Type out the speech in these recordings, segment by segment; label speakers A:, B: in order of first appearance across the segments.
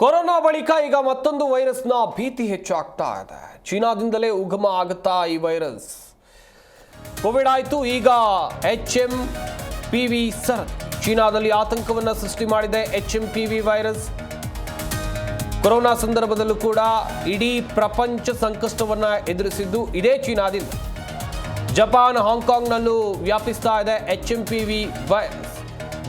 A: Corona ಬಳಿಕ ಈಗ ಮತ್ತೊಂದು ವೈರಸ್ನ ಭೀತಿ ಹೆಚ್ಚಾಗ್ತಾ ಇದೆ. ಚೀನಾದಿಂದಲೇ ಉಗಮ ಆಗುತ್ತಾ ಈ ವೈರಸ್? ಕೋವಿಡ್ ಆಯಿತು, ಈಗ H M P V sir ಚೀನಾದಲ್ಲಿ ಆತಂಕವನ್ನು ಸೃಷ್ಟಿ ಮಾಡಿದೆ H M P V virus. Corona ಸಂದರ್ಭದಲ್ಲೂ ಕೂಡ ಇಡೀ ಪ್ರಪಂಚ ಸಂಕಷ್ಟವನ್ನ ಎದುರಿಸಿದ್ದು ಇದೇ ಚೀನಾದಿಂದ. ಜಪಾನ್, ಹಾಂಗ್ಕಾಂಗ್ನಲ್ಲೂ ವ್ಯಾಪಿಸ್ತಾ ಇದೆ H M P V virus.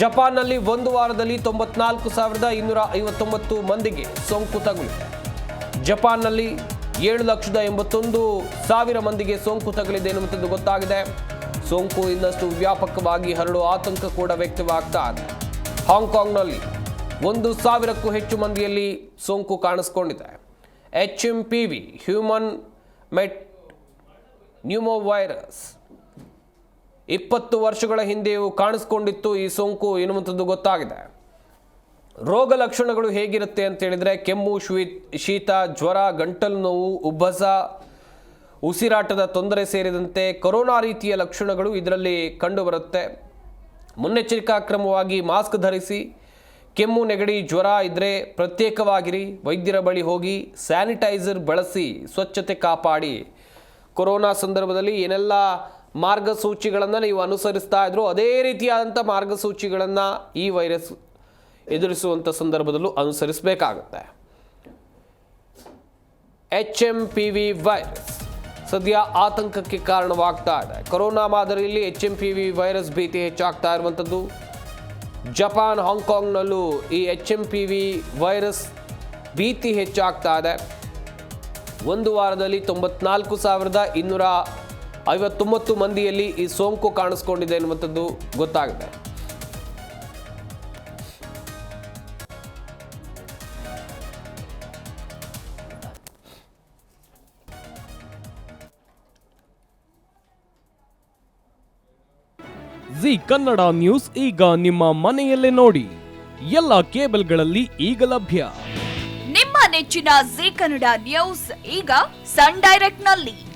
A: ಜಪಾನ್ನಲ್ಲಿ ಒಂದು ವಾರದಲ್ಲಿ ತೊಂಬತ್ನಾಲ್ಕು ಸಾವಿರದ ಇನ್ನೂರ ಐವತ್ತೊಂಬತ್ತು ಮಂದಿಗೆ ಸೋಂಕು ತಗುಲಿದೆ. ಜಪಾನ್ನಲ್ಲಿ ಏಳು ಲಕ್ಷದ ಎಂಬತ್ತೊಂದು ಸಾವಿರ ಮಂದಿಗೆ ಸೋಂಕು ತಗುಲಿದೆ ಎನ್ನುವಂಥದ್ದು ಗೊತ್ತಾಗಿದೆ. ಸೋಂಕು ಇನ್ನಷ್ಟು ವ್ಯಾಪಕವಾಗಿ ಹರಡುವ ಆತಂಕ ಕೂಡ ವ್ಯಕ್ತವಾಗ್ತಾ ಇದೆ. ಹಾಂಗ್ಕಾಂಗ್ನಲ್ಲಿ ಒಂದು ಸಾವಿರಕ್ಕೂ ಹೆಚ್ಚು ಮಂದಿಯಲ್ಲಿ ಸೋಂಕು ಕಾಣಿಸ್ಕೊಂಡಿದೆ. H M P V human metapneumovirus ಇಪ್ಪತ್ತು ವರ್ಷಗಳ ಹಿಂದೆಯೂ ಕಾಣಿಸ್ಕೊಂಡಿತ್ತು, ಈ ಸೋಂಕು ಎನ್ನುವಂಥದ್ದು ಗೊತ್ತಾಗಿದೆ. ರೋಗ ಲಕ್ಷಣಗಳು ಹೇಗಿರುತ್ತೆ ಅಂತ ಹೇಳಿದರೆ, ಕೆಮ್ಮು ಶ್ವೀ ಶೀತ, ಜ್ವರ, ಗಂಟಲು ನೋವು, ಉಬ್ಬಸ, ಉಸಿರಾಟದ ತೊಂದರೆ ಸೇರಿದಂತೆ ಕೊರೋನಾ ರೀತಿಯ ಲಕ್ಷಣಗಳು ಇದರಲ್ಲಿ ಕಂಡುಬರುತ್ತೆ. ಮುನ್ನೆಚ್ಚರಿಕಾ ಕ್ರಮವಾಗಿ ಮಾಸ್ಕ್ ಧರಿಸಿ, ಕೆಮ್ಮು, ನೆಗಡಿ, ಜ್ವರ ಇದ್ದರೆ ಪ್ರತ್ಯೇಕವಾಗಿರಿ, ವೈದ್ಯರ ಬಳಿ ಹೋಗಿ, ಸ್ಯಾನಿಟೈಸರ್ ಬಳಸಿ, ಸ್ವಚ್ಛತೆ ಕಾಪಾಡಿ. ಕೊರೋನಾ ಸಂದರ್ಭದಲ್ಲಿ ಏನೆಲ್ಲ ಮಾರ್ಗಸೂಚಿಗಳನ್ನು ನೀವು ಅನುಸರಿಸ್ತಾ ಇದ್ರು ಅದೇ ರೀತಿಯಾದಂಥ ಮಾರ್ಗಸೂಚಿಗಳನ್ನು ಈ ವೈರಸ್ ಎದುರಿಸುವಂಥ ಸಂದರ್ಭದಲ್ಲೂ ಅನುಸರಿಸಬೇಕಾಗುತ್ತೆ. H M P V virus ಸದ್ಯ ಆತಂಕಕ್ಕೆ ಕಾರಣವಾಗ್ತಾ ಇದೆ. ಕೊರೋನಾ ಮಾದರಿಯಲ್ಲಿ H M P V virus ಭೀತಿ ಹೆಚ್ಚಾಗ್ತಾ ಇರುವಂಥದ್ದು. ಜಪಾನ್, ಹಾಂಗ್ಕಾಂಗ್ನಲ್ಲೂ ಈ H M P V virus ಭೀತಿ ಹೆಚ್ಚಾಗ್ತಾ ಇದೆ. ಒಂದು ವಾರದಲ್ಲಿ ತೊಂಬತ್ನಾಲ್ಕು ಸಾವಿರದ ಇನ್ನೂರ ಐವತ್ತೊಂಬತ್ತು ಮಂದಿಯಲ್ಲಿ ಈ ಸೋಂಕು ಕಾಣಿಸ್ಕೊಂಡಿದೆ ಎನ್ನುವಂಥದ್ದು ಗೊತ್ತಾಗಿದೆ
B: ಜಿ ಕನ್ನಡ ನ್ಯೂಸ್ ಈಗ ನಿಮ್ಮ ಮನೆಯಲ್ಲೇ ನೋಡಿ. ಎಲ್ಲ ಕೇಬಲ್ಗಳಲ್ಲಿ ಈಗ ಲಭ್ಯ.
C: ನಿಮ್ಮ ನೆಚ್ಚಿನ ಜಿ ಕನ್ನಡ ನ್ಯೂಸ್ ಈಗ ಸನ್ ಡೈರೆಕ್ಟ್ನಲ್ಲಿ